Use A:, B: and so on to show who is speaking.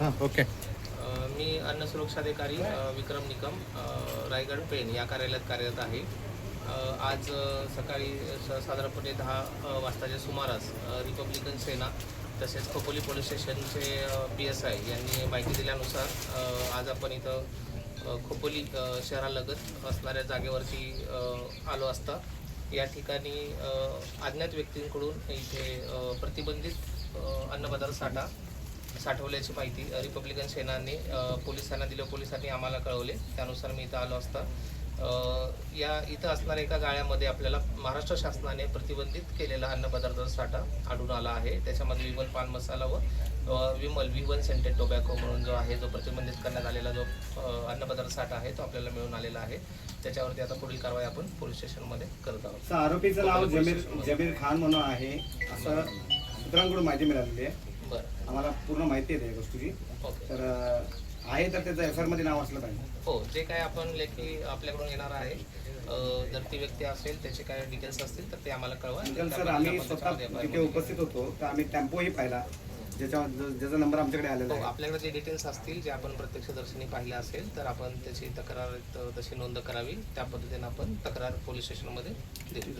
A: हां ओके
B: मी अन्न सुरक्षा अधिकारी विक्रम निकम रायगड पेण या कार्यालयात कार्यरत आहे. आज सकाळी स- साधारणपणे दहा वाजताच्या सुमारास रिपब्लिकन सेना तसेच खोपोली पोलीस स्टेशनचे पी एस आय यांनी माहिती दिल्यानुसार आज आपण इथं खोपोली शहरालगत असणाऱ्या जागेवरती आलो असता. या ठिकाणी अज्ञात व्यक्तींकडून इथे प्रतिबंधित अन्नपदार्थ साठा साठवल्याची माहिती रिपब्लिकन सेनाने पोलिसांना दिलं. पोलिसांनी आम्हाला कळवले. त्यानुसार मी इथं आलो असता. या इथं असणाऱ्या एका गाळ्यामध्ये आपल्याला महाराष्ट्र शासनाने प्रतिबंधित केलेला अन्नपदार्थ साठा आढळून आला आहे. त्याच्यामध्ये विमल पान मसाला व Vimal V one scented tobacco म्हणून जो आहे जो प्रतिबंधित करण्यात आलेला जो अन्नपदार्थ साठा आहे तो आपल्याला मिळून आलेला आहे. त्याच्यावरती आता पुढील कारवाई आपण पोलीस स्टेशनमध्ये करत आहोत.
C: आरोपीचं नाव जमीर जमीर खान म्हणून आहे. असं सूत्रांकडून माहिती मिळालेली आहे.
B: बरं.
C: आम्हाला पूर्ण माहिती आहे त्या गोष्टीची.
B: ओके.
C: तर आहे तर त्याचं एफ आरमध्ये नाव असलं पाहिजे.
B: हो जे काय आपण लेखी आपल्याकडून येणार आहे अ, जर ती व्यक्ती असेल त्याचे काय डिटेल्स असतील तर ते आम्हाला कळवा.
C: सर आम्ही स्वतः तिथे उपस्थित होतो तर आम्ही टेम्पोही पाहिला. ज्याच्या ज्याचा नंबर आमच्याकडे आलेला
B: हो
C: आहे.
B: आपल्याकडे जे डिटेल्स असतील जे आपण प्रत्यक्षदर्शनी पाहिले असेल तर आपण त्याची तक्रार तशी नोंद करावी. त्या पद्धतीने आपण तक्रार पोलीस स्टेशनमध्ये देऊ.